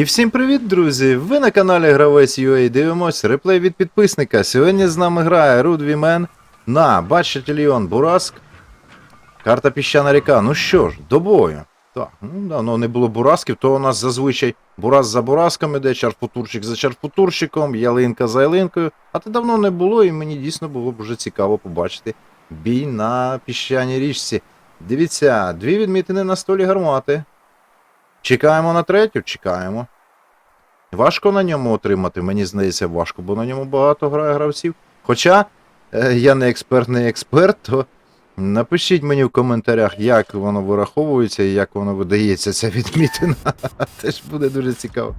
І всім привіт, друзі! Ви на каналі Гравець UA дивимось реплей від підписника. Сьогодні з нами грає Рудвімен на Бачетільйон Бураск. Карта Піщана ріка. Ну що ж, до бою. Так, ну давно не було бурасків, то у нас зазвичай бурас за бураском іде, чарфутурчик за чарфутурчиком, ялинка за ялинкою. А це давно не було, і мені дійсно було б вже цікаво побачити бій на піщаній річці. Дивіться, дві відмітини на столі гармати. Чекаємо на третю, чекаємо. Важко на ньому отримати, мені здається, важко, бо на ньому багато грає гравців. Хоча е, я не експерт, не експерт, то напишіть мені в коментарях, як воно вираховується і як воно видається, ця відмітина. Теж буде дуже цікаво.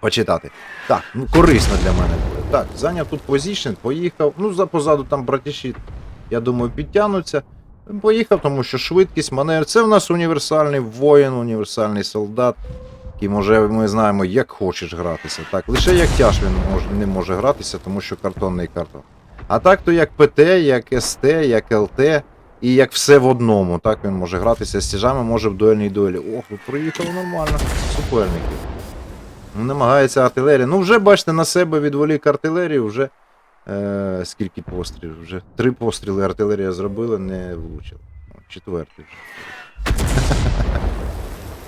Почитати. Так, ну корисно для мене буде. Так, зайняв тут позішн, поїхав. Ну, за позаду там братіші, я думаю, підтягнуться. Поїхав, тому що швидкість, маневр. Це в нас універсальний воїн, універсальний солдат, який може, ми знаємо, як хочеш гратися. Так, лише як тяж він може, не може гратися, тому що картонний картон. А так то як ПТ, як СТ, як ЛТ і як все в одному. Так він може гратися з тяжами, може в дуельній дуелі. Ох, ви приїхали нормально. Суперників. Ну, Намагається артилерія. Ну, вже бачите, на себе відволік артилерію, вже Е, скільки пострілів? Вже три постріли артилерія зробила, не влучила. Четвертий вже.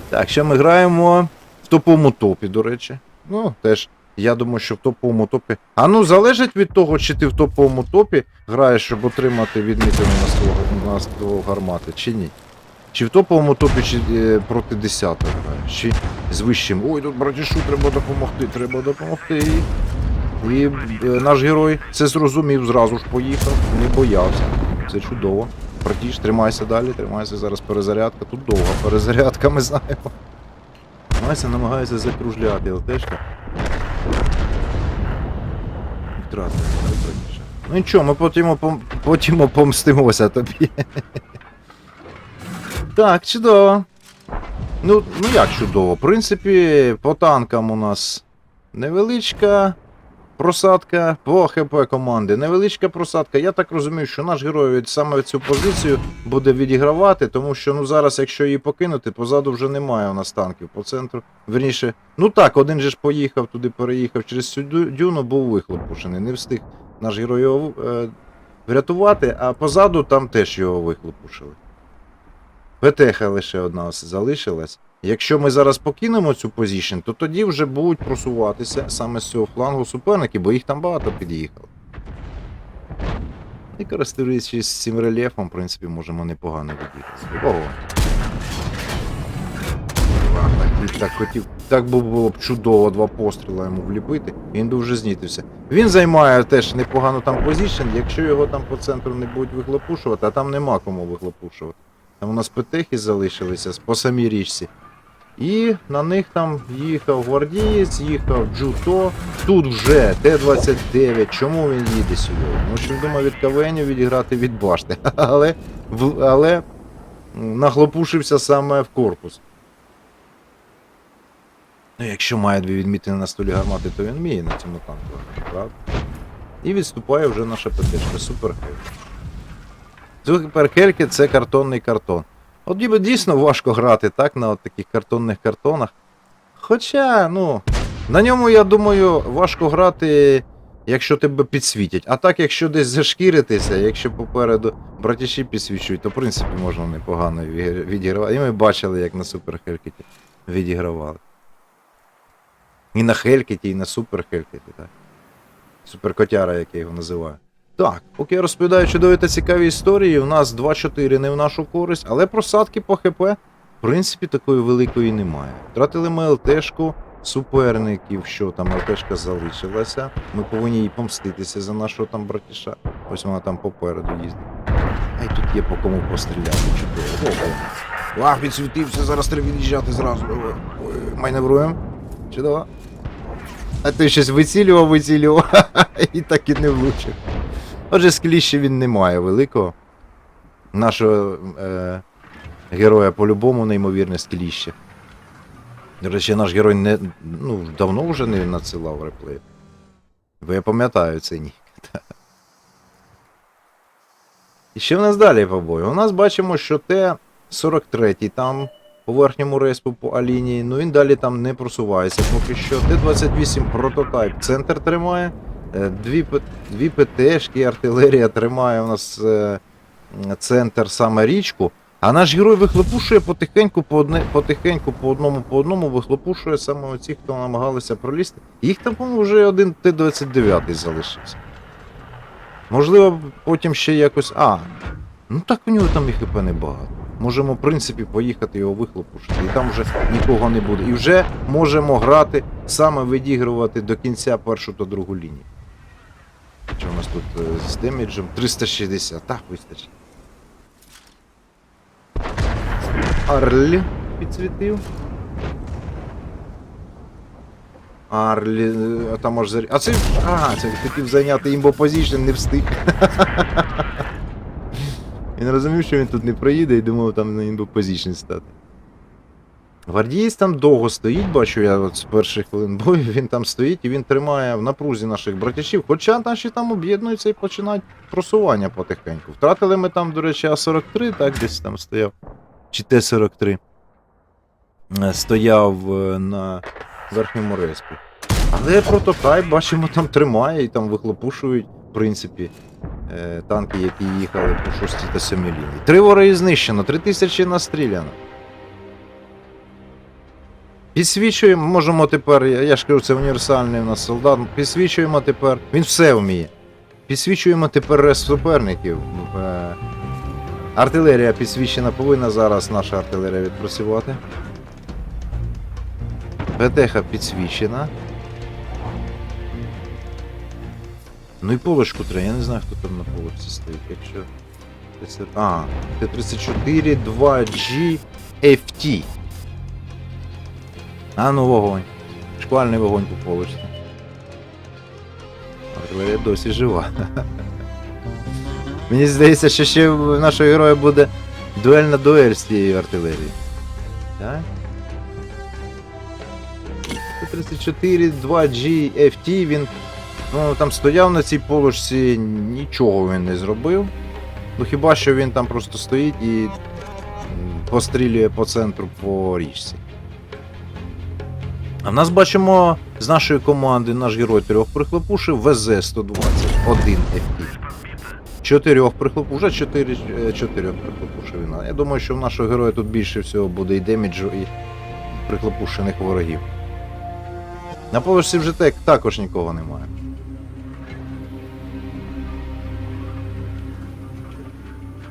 так, ще ми граємо в топовому топі, до речі. Ну, теж, я думаю, що в топовому топі. А ну, залежить від того, чи ти в топовому топі граєш, щоб отримати відмітину на свого, на гармати, чи ні. Чи в топовому топі, чи е, проти 10 граєш, чи з вищим. Ой, тут братішу, треба допомогти, треба допомогти. І е, наш герой це зрозумів, зразу ж поїхав, не боявся. Це чудово. Братіш, тримайся далі, тримайся зараз перезарядка. Тут довга перезарядка, ми знаємо. Намагається, намагається закружляти ЛТшка. Втрати, братіша. Ну нічого, ми потім, потім опомстимося тобі. Так, чудово. Ну, ну як чудово. В принципі, по танкам у нас невеличка. Просадка по ХП команди. Невеличка просадка. Я так розумію, що наш герой саме цю позицію буде відігравати, тому що ну зараз, якщо її покинути, позаду вже немає у нас танків по центру. Верніше, ну так, один же ж поїхав туди, переїхав через цю дюну, був вихлопушений. Не встиг наш герой його е, врятувати, а позаду там теж його вихлопушили. ПТХ лише одна залишилась. Якщо ми зараз покинемо цю позішн, то тоді вже будуть просуватися саме з цього флангу суперники, бо їх там багато під'їхало. І користуючись цим рельєфом, в принципі, можемо непогано від'їхати. Ого. Так, хотів. Так було б чудово два постріла йому вліпити, він вже знітився. Він займає теж непогано там позішн, якщо його там по центру не будуть вихлопушувати, а там нема кому вихлопушувати. Там у нас петехи залишилися по самій річці. І на них там їхав гвардієць, їхав Джуто. Тут вже Т-29. Чому він їде сюди? Ну, що він думав від КВНів відіграти від башти. Але, але м, наглопушився саме в корпус. Ну, якщо має дві відмітини на столі гармати, то він вміє на цьому танку, правда? І відступає вже наша ПТшка. Супер Суперхельки це картонний картон. От ніби дійсно важко грати так на от таких картонних картонах. Хоча, ну, на ньому, я думаю, важко грати, якщо тебе підсвітять. А так, якщо десь зашкіритися, якщо попереду братіші підсвічують, то в принципі можна непогано відігравати. І ми бачили, як на Суперхелькеті відігравали. І на Хелькеті, і на Суперхелькеті, так. Суперкотяра, як я його називаю. Так, поки я розповідаю чудові та цікаві історії, у нас 2-4 не в нашу користь, але просадки по ХП, в принципі, такої великої немає. Втратили ми ЛТшку суперників, що там ЛТшка залишилася. Ми повинні їй помститися за нашого там братіша. Ось вона там попереду їздить. А й тут є по кому постріляти, чудово. Ого. Ах, відсвітився, зараз треба від'їжджати зразу. Ой, ой, Майневруємо. Чудово. А ти щось вицілював, вицілював, і так і не влучив. Отже, скліща він не має великого. Нашого е, героя по-любому неймовірне скліще. До речі, наш герой не, ну, давно вже не надсилав реплей. Бо я пам'ятаю цей нік. І що в нас далі по бою? У нас бачимо, що Т-43 там по верхньому респу по А-лінії. Ну він далі там не просувається поки що. Т-28 прототайп центр тримає. Е, Дві, дві ПТшки, артилерія тримає у нас е, центр саме річку. А наш герой вихлопушує потихеньку по одне, потихеньку по одному по одному вихлопушує саме оці, хто намагалися пролізти. Їх там, по-моєму, вже один Т-29 залишився. Можливо, потім ще якось. А, ну так у нього там і ХП небагато. Можемо, в принципі, поїхати його вихлопушити. І там вже нікого не буде. І вже можемо грати, саме відігрувати до кінця першу та другу лінію. Що у нас тут е, з деміджем? 360. Так, вистачить. Арлі підсвітив. Арлі. е, А там аж зарі... А це. А, це хотів зайняти імбо позішн, не встиг. Він розумів, що він тут не проїде і думав там на імбо позішн стати. Гвардієць там довго стоїть, бачу я от з перших хвилин бою, він там стоїть і він тримає в напрузі наших братішів, хоча наші там об'єднуються і починають просування потихеньку. Втратили ми там, до речі, А-43, так, десь там стояв. Чи Т-43. Е, Стояв е, на верхньому респі. Але прототайп, бачимо, там тримає і там вихлопушують, в принципі, е, танки, які їхали по 6 та 7 лінії. Три вороги знищено, 3000 настріляно. Підсвічуємо, можемо тепер, я ж кажу, це універсальний у нас солдат. Підсвічуємо тепер. Він все вміє. Підсвічуємо тепер суперників. Е, Артилерія підсвічена повинна зараз наша артилерія відпрацювати. ПТХ підсвічена. Ну і полочку треба, я не знаю, хто там на полочці стоїть. Якщо. А, Т-34 2G FT. А ну вогонь. Шквальний вогонь по полочці. Артилерія досі жива. Мені здається, що ще в нашого героя буде дуельна дуель з цією артилерією. Так? 34 2G FT, він ну, там стояв на цій полочці, нічого він не зробив. Ну хіба що він там просто стоїть і пострілює по центру по річці. А в нас бачимо з нашої команди наш герой трьох прихлопушив ВЗ-120, один FP. Чотирьох прихлоп... Уже чотири, е, чотирьох прихлопушив він. Я думаю, що в нашого героя тут більше всього буде і деміджу, і прихлопушених ворогів. На поверсі вже так, також нікого немає.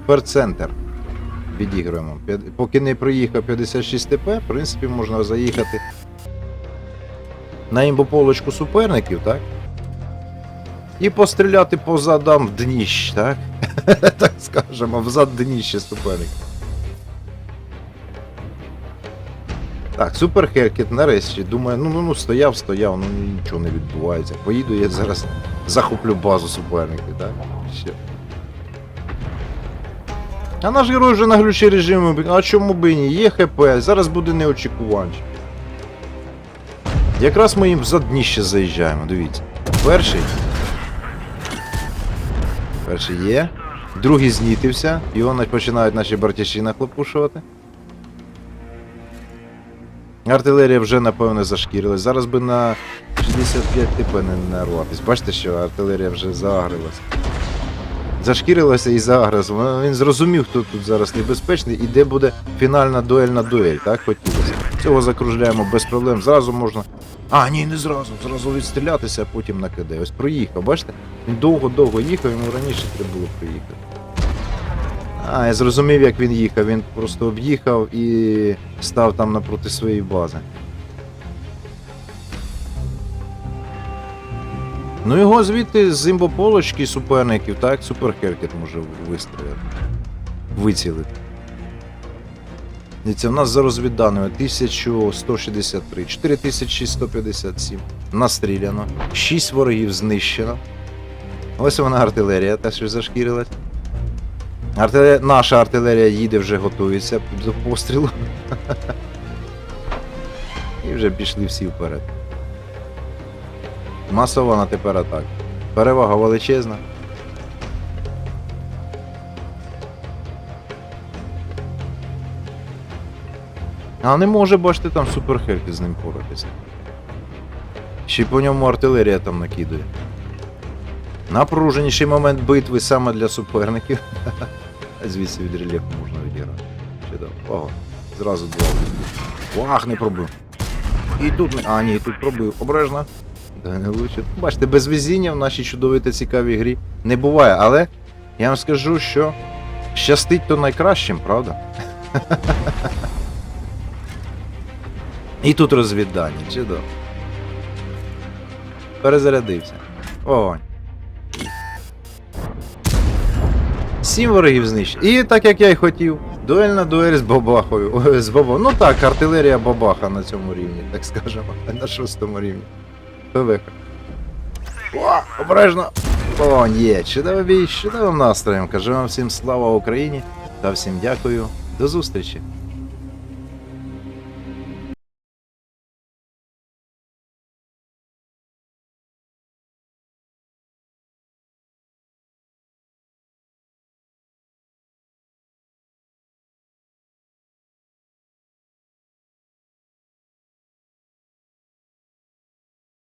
Тепер центр. Відігруємо. П'ят- Поки не проїхав 56 ТП, в принципі, можна заїхати на імбополочку суперників, так? І постріляти по задам в дніщ, так? так скажемо, в зад дніще суперників. Так, супер Херкет нарешті. Думаю, ну ну ну стояв, стояв, ну нічого не відбувається. Поїду я зараз захоплю базу суперників, так? Ще. А наш герой вже на глючі режимі, а чому би і ні? Є ХП, зараз буде неочікуванче. Якраз ми їм за дніще заїжджаємо, дивіться. Перший. Перший є. Другий знітився, його на- починають наші братіші нахлопушувати. Артилерія вже, напевно, зашкірилась. Зараз би на 65 ТП не нарватись. Бачите, що артилерія вже заагрилась. Зашкірилася і заагрилася. Він зрозумів, хто тут зараз небезпечний і де буде фінальна дуельна дуель, так хотілося. Цього закружляємо без проблем. Зразу можна. А, ні, не зразу. Зразу відстрілятися, а потім накиде. Ось проїхав, бачите? Він довго-довго їхав, йому раніше треба було приїхати. А, я зрозумів, як він їхав. Він просто об'їхав і став там напроти своєї бази. Ну його звідти з імбополочки суперників, так, суперхеркет може вистріляти. Вицілити. Дивіться, у нас за розвідданими 1163, 4157 настріляно, 6 ворогів знищено. Ось вона артилерія, та що зашкірилась. Артилерія, наша артилерія їде, вже готується до пострілу. І вже пішли всі вперед. Масована тепер атака. Перевага величезна. А не може, бачите, там суперхельки з ним поратися. Ще й по ньому артилерія там накидує. Напруженіший момент битви саме для суперників. Звідси від рельєфу можна відіграти. Чудово. Ого, зразу два. Вах, не пробив. І тут не. А, ні, тут пробив. Обережно. Да не влучить. Бачите, без везіння в нашій чудовій та цікавій грі не буває, але я вам скажу, що щастить то найкращим, правда? І тут розвіддання, чудово. Перезарядився. О. Сім ворогів знищено. І так як я й хотів. Дуельна дуель з бабахою. Ой, з баба. Ну так, артилерія бабаха на цьому рівні, так скажемо. На шостому рівні. ПВХ. О, обережно! О, є, чудовий бій, чудовим настроєм. Кажу вам всім слава Україні та всім дякую. До зустрічі!